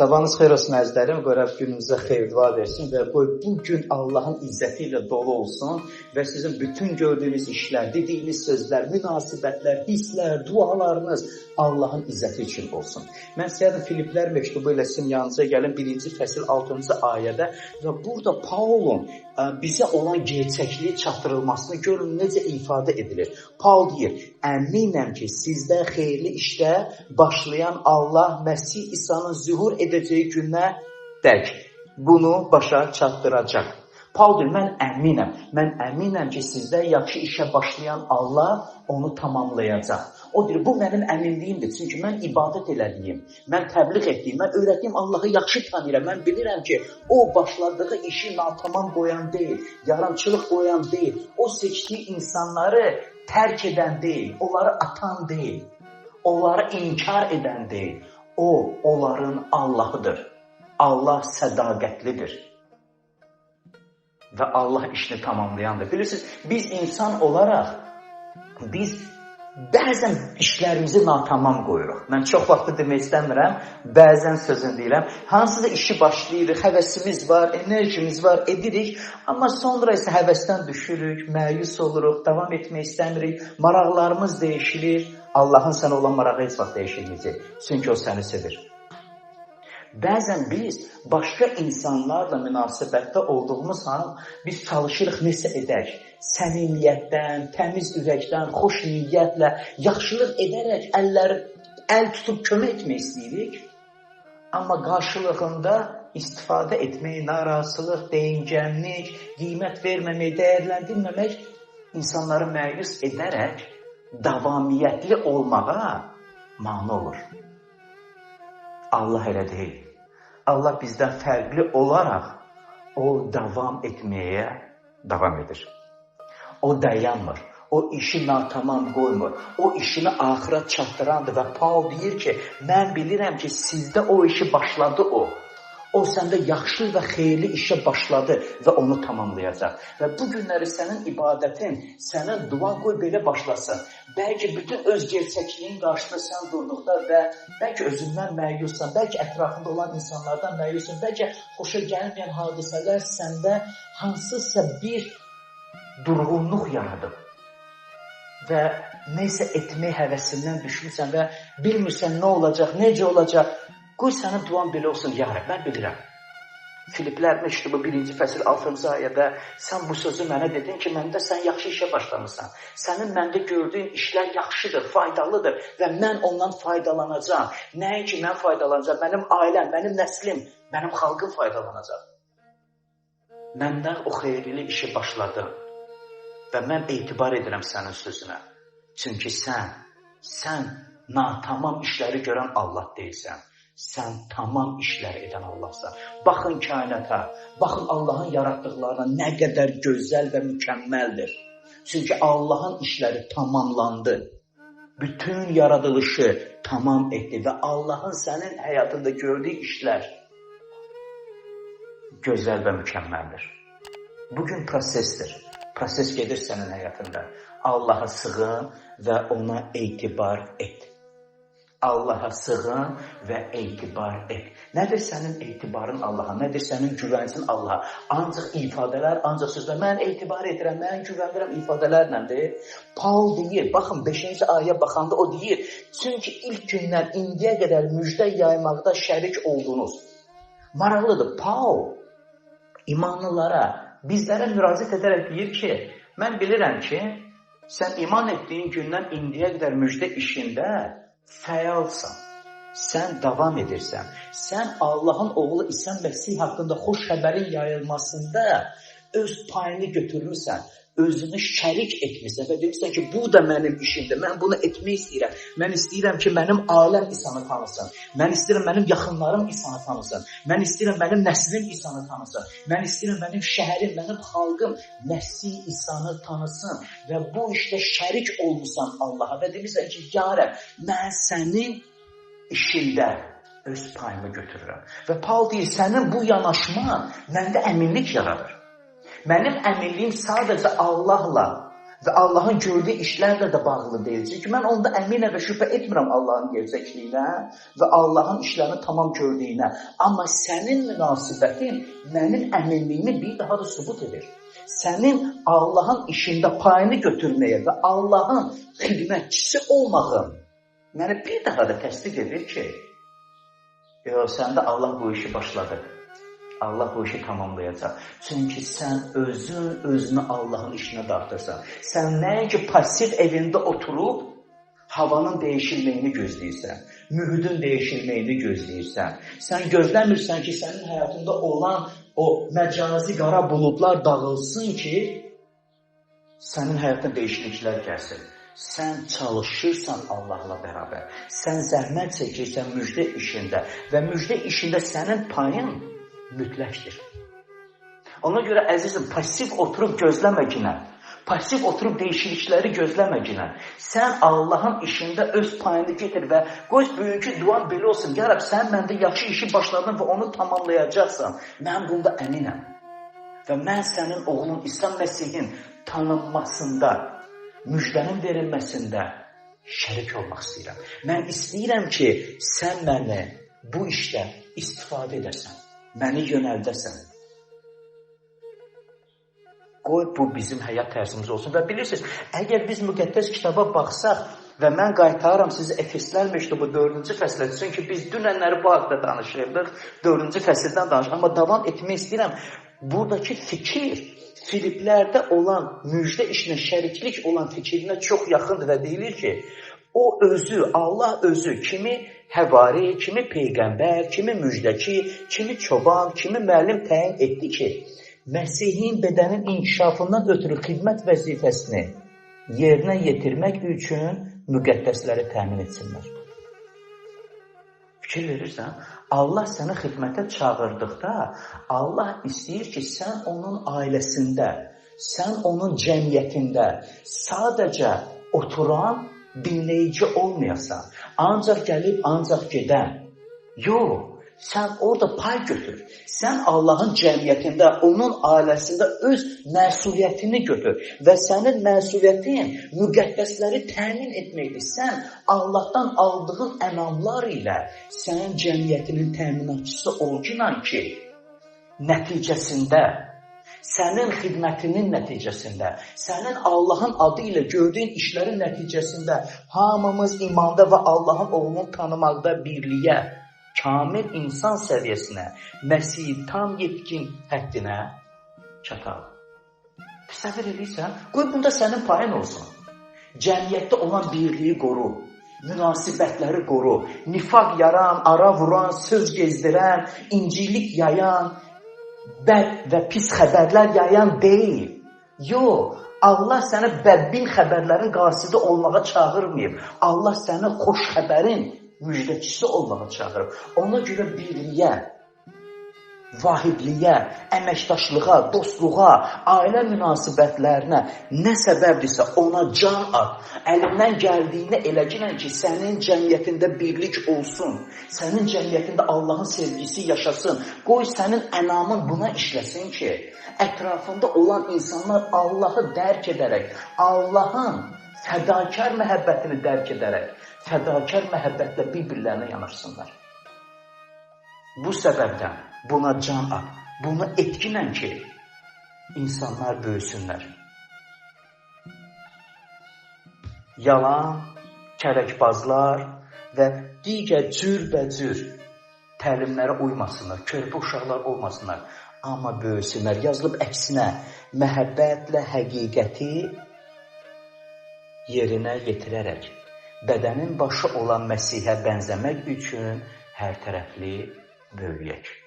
Sabahınız xeyir olsun əzizlərim. Qoy Rəbb gününüzə xeyir dua versin və qoy bu gün Allahın izzəti ilə dolu olsun və sizin bütün gördüyünüz işlər, dediyiniz sözlər, münasibətlər, hisslər, dualarınız Allahın izzəti üçün olsun. Mən sizə Filiplər məktubu ilə sizin yanınıza gəlin 1-ci fəsil 6-cı ayədə və burada Paulun bizə olan gerçəkliyi çatdırılmasını görün necə ifadə edilir. Paul deyir: "Əminəm ki, sizdə xeyirli işdə başlayan Allah Məsih İsa'nın zühur edəcəyi günə dək bunu başa çatdıracaq. Paul deyir, mən əminəm. Mən əminəm ki, sizdə yaxşı işə başlayan Allah onu tamamlayacaq. O deyir, bu mənim əminliyimdir. Çünki mən ibadət elədiyim, mən təbliğ etdiyim, mən öyrətdiyim Allahı yaxşı tanıyıram. Mən bilirəm ki, o başladığı işi natamam qoyan deyil, yarımçılıq qoyan deyil. O seçdiyi insanları tərk edən deyil, onları atan deyil, onları inkar edən deyil. O, onların Allahıdır. Allah sədaqətlidir. Və Allah işini tamamlayandır. Bilirsiniz, biz insan olaraq biz bəzən işlərimizi natamam qoyuruq. Mən çox vaxtı demək istəmirəm, bəzən sözünü deyirəm. Hansısa işi başlayırıq, həvəsimiz var, enerjimiz var, edirik, amma sonra isə həvəsdən düşürük, məyus oluruq, davam etmək istəmirik, maraqlarımız dəyişilir. Allahın sənə olan marağı heç vaxt dəyişilməyəcək. Çünki o səni sevir. Bəzən biz başqa insanlarla münasibətdə olduğumuz an biz çalışırıq nəsə edək. Səmimiyyətdən, təmiz ürəkdən, xoş niyyətlə, yaxşılıq edərək əllər əl tutub kömək etmək istəyirik. Amma qarşılığında istifadə etmək, narazılıq, deyingənlik, qiymət verməmək, dəyərləndirməmək insanları məyus edərək davamiyyətli olmağa mane olur. Allah elə deyil. Allah bizdən fərqli olaraq o davam etməyə davam edir. O dayanmır. O işi natamam qoymur. O işini axıra çatdırandır və Paul deyir ki, mən bilirəm ki, sizdə o işi başladı o. O səndə yaxşı və xeyirli işə başladı və onu tamamlayacaq. Və bu günləri sənin ibadətin, sənin duan qoy belə başlasın. Bəlkə bütün öz gerçəkliyin qarşısında sən durduqda və bəlkə özündən məyussan, bəlkə ətrafında olan insanlardan məyussan, bəlkə xoşa gəlməyən hadisələr səndə hansısa bir durğunluq yaradıb və nəsə etmək həvəsindən düşmüsən və bilmirsən nə olacaq, necə olacaq. Qoy sənin duan belə olsun, ya Rəbb, mən bilirəm. Filiplər məktubu 1-ci fəsil 6-cı ayədə sən bu sözü mənə dedin ki, məndə sən yaxşı işə başlamısan. Sənin məndə gördüyün işlər yaxşıdır, faydalıdır və mən ondan faydalanacağam. Nəinki mən faydalanacağam, mənim ailəm, mənim nəslim, mənim xalqım faydalanacaq. Məndən o xeyirli işi başladım və mən etibar edirəm sənin sözünə. Çünki sən, sən natamam işləri görən Allah deyilsən sən tamam işlər edən Allahsan. Baxın kainata, baxın Allahın yaratdıqlarına nə qədər gözəl və mükəmməldir. Çünki Allahın işləri tamamlandı. Bütün yaradılışı tamam etdi və Allahın sənin həyatında gördüyü işlər gözəl və mükəmməldir. Bugün prosesdir. Proses gedir sənin həyatında. Allaha sığın və ona etibar et. Allaha sığın və etibar et. Nədir sənin etibarın Allaha? Nədir sənin güvəncin Allaha? Ancaq ifadələr, ancaq sözlər. Mən etibar edirəm, mən güvənirəm ifadələrlədir. Paul deyir, baxın 5-ci aya baxanda o deyir, çünki ilk gündən indiyə qədər müjdə yaymaqda şərik oldunuz. Maraqlıdır. Paul imanlılara, bizlərə müraciət edərək deyir ki, mən bilirəm ki, sən iman etdiyin gündən indiyə qədər müjdə işində fəalsan. Sən davam edirsən. Sən Allahın oğlu İsa Məsih haqqında xoş xəbərin yayılmasında öz payını götürmüsən özünü şərik etmirsən və deyirsən ki, bu da mənim işimdir. Mən bunu etmək istəyirəm. Mən istəyirəm ki, mənim ailəm İsa'nı tanısın. Mən istəyirəm mənim yaxınlarım İsa'nı tanısın. Mən istəyirəm mənim nəslim İsa'nı tanısın. Mən istəyirəm mənim şəhərim, mənim xalqım Məsih İsa'nı tanısın və bu işdə şərik olmusan Allaha və demirsən ki, ya Rəbb, mən sənin işində öz payımı götürürəm. Və Paul deyir, sənin bu yanaşman məndə əminlik yaradır. Mənim əminliyim sadəcə Allahla Və Allahın gördüyü işlərlə də bağlı deyil. Çünki mən onda əminəm və şübhə etmirəm Allahın gerçəkliyinə və Allahın işlərini tamam gördüyünə. Amma sənin münasibətin mənim əminliyimi bir daha da sübut edir. Sənin Allahın işində payını götürməyə və Allahın xidmətçisi olmağın məni bir daha da təsdiq edir ki, yox, səndə Allah bu işi başladı. Allah bu işi tamamlayacaq. Çünki sən özün özünü Allahın işinə dartırsan. Sən nəinki pasiv evində oturub havanın dəyişilməyini gözləyirsən, mühitin dəyişilməyini gözləyirsən. Sən gözləmirsən ki, sənin həyatında olan o məcazi qara buludlar dağılsın ki, sənin həyatına dəyişikliklər gəlsin. Sən çalışırsan Allahla bərabər. Sən zəhmət çəkirsən müjdə işində və müjdə işində sənin payın mütləqdir. Ona görə əzizim, pasiv oturub gözləməginə, pasiv oturub dəyişiklikləri gözləməginə, sən Allahın işində öz payını getir və qoy bugünkü duan belə olsun. Ya Rəbb, sən məndə yaxşı işi başladın və onu tamamlayacaqsan. Mən bunda əminəm. Və mən sənin oğlun İsa Məsihin tanınmasında, müjdənin verilməsində şərik olmaq istəyirəm. Mən istəyirəm ki, sən məni bu işdə istifadə edəsən məni yönəldəsən. Qoy bu bizim həyat tərzimiz olsun və bilirsiniz, əgər biz müqəddəs kitaba baxsaq və mən qaytarıram sizi Efeslər məktubu 4-cü fəslə, çünki biz dünənləri bu haqda danışırdıq, 4-cü fəsildən danışırıq, amma davam etmək istəyirəm. Buradakı fikir Filiplərdə olan müjdə işinə şəriklik olan fikrinə çox yaxındır və deyilir ki, o özü, Allah özü kimi həvari, kimi peyğəmbər, kimi müjdəçi, kimi çoban, kimi müəllim təyin etdi ki, Məsihin bədənin inkişafından ötürü xidmət vəzifəsini yerinə yetirmək üçün müqəddəsləri təmin etsinlər. Fikir verirsən, Allah səni xidmətə çağırdıqda, Allah istəyir ki, sən onun ailəsində, sən onun cəmiyyətində sadəcə oturan dinləyici olmayasan, ancaq gəlib, ancaq gedən. Yox, sən orada pay götür. Sən Allahın cəmiyyətində, onun ailəsində öz məsuliyyətini götür və sənin məsuliyyətin müqəddəsləri təmin etməkdir. Sən Allahdan aldığın ənamlar ilə sənin cəmiyyətinin təminatçısı olginan ki, nəticəsində sənin xidmətinin nəticəsində, sənin Allahın adı ilə gördüyün işlərin nəticəsində hamımız imanda və Allahın oğlunu tanımaqda birliyə, kamil insan səviyyəsinə, Məsih tam yetkin həddinə çataq. Təsəvvür edirsən? Qoy bunda sənin payın olsun. Cəmiyyətdə olan birliyi qoru, münasibətləri qoru, nifaq yaran, ara vuran, söz gezdirən, incilik yayan, bəd və pis xəbərlər yayan deyil. Yox, Allah səni bədbin xəbərlərin qasidi olmağa çağırmayıb. Allah səni xoş xəbərin müjdəçisi olmağa çağırıb. Ona görə birliyə, vahidliyə, əməkdaşlığa, dostluğa, ailə münasibətlərinə nə səbəbdirsə ona can at. Əlindən gəldiyini eləginən ki, sənin cəmiyyətində birlik olsun. Sənin cəmiyyətində Allahın sevgisi yaşasın. Qoy sənin ənamın buna işləsin ki, ətrafında olan insanlar Allahı dərk edərək, Allahın fədakar məhəbbətini dərk edərək, fədakar məhəbbətlə bir-birlərinə yanaşsınlar. Bu səbəbdən buna can at, bunu etkinən ki, insanlar böyüsünlər. Yalan, kərəkbazlar və digər cürbəcür təlimlərə uymasınlar, körpə uşaqlar olmasınlar, amma böyüsünlər. Yazılıb əksinə, məhəbbətlə həqiqəti yerinə yetirərək, bədənin başı olan Məsihə bənzəmək üçün hər tərəfli böyüyək.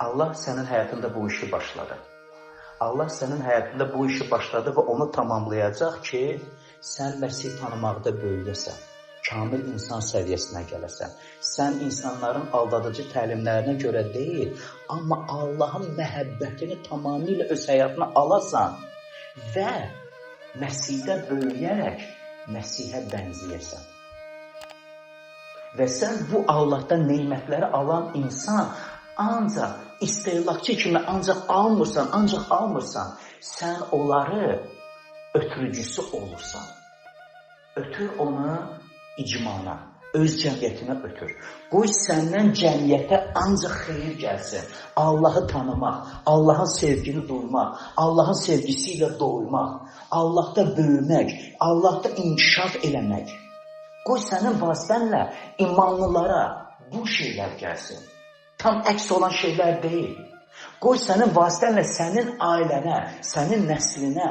Allah sənin həyatında bu işi başladı. Allah sənin həyatında bu işi başladı və onu tamamlayacaq ki, sən Məsih tanımaqda böyüyəsən, kamil insan səviyyəsinə gələsən. Sən insanların aldadıcı təlimlərinə görə deyil, amma Allahın məhəbbətini tamamilə öz həyatına alasan və Məsihdə böyüyərək Məsihə bənzəyəsən. Və sən bu Allahdan nemətləri alan insan ancaq istehlakçı kimi ancaq almırsan, ancaq almırsan, sən onları ötürücüsü olursan. Ötür onu icmana, öz cəmiyyətinə ötür. Qoy səndən cəmiyyətə ancaq xeyir gəlsin. Allahı tanımaq, Allahın sevgini duymaq, Allahın sevgisi ilə doymaq, Allahda böyümək, Allahda inkişaf eləmək. Qoy sənin vasitənlə imanlılara bu şeylər gəlsin. Tam əks olan şeylər deyil. Qoy sənin vasitənlə sənin ailənə, sənin nəslinə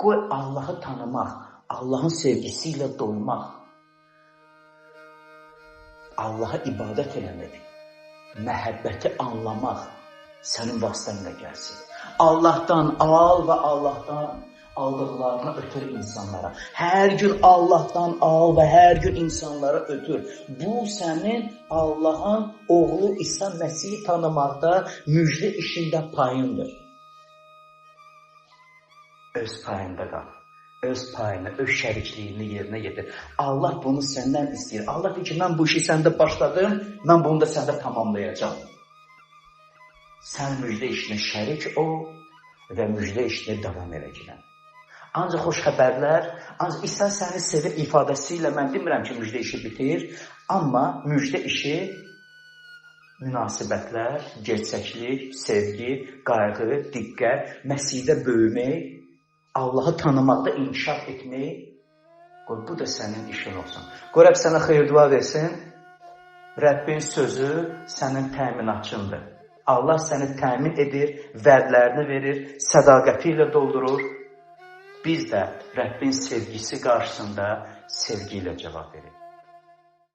qoy Allahı tanımaq, Allahın sevgisi ilə doymaq. Allaha ibadət eləmək, məhəbbəti anlamaq sənin vasitənlə gəlsin. Allahdan al və Allahdan aldıqlarını ötür insanlara. Hər gün Allahdan al və hər gün insanlara ötür. Bu sənin Allahın oğlu İsa Məsihi tanımaqda müjdə işində payındır. Öz payında qal. Öz payını, öz şərikliyini yerinə yetir. Allah bunu səndən istəyir. Allah deyir ki, mən bu işi səndə başladım, mən bunu da səndə tamamlayacağam. Sən müjdə işinə şərik ol və müjdə işinə davam edəcəksən. Ancaq xoş xəbərlər, ancaq İsa səni sevir ifadəsi ilə mən demirəm ki, müjdə işi bitir, amma müjdə işi münasibətlər, gerçəklik, sevgi, qayğı, diqqət, Məsihdə böyümək, Allahı tanımaqda inkişaf etmək, qoy bu da sənin işin olsun. Qoy Rəbb sənə xeyir dua versin. Rəbbin sözü sənin təminatçındır. Allah səni təmin edir, vədlərini verir, sədaqəti ilə doldurur biz də Rəbbin sevgisi qarşısında sevgi ilə cavab veririk.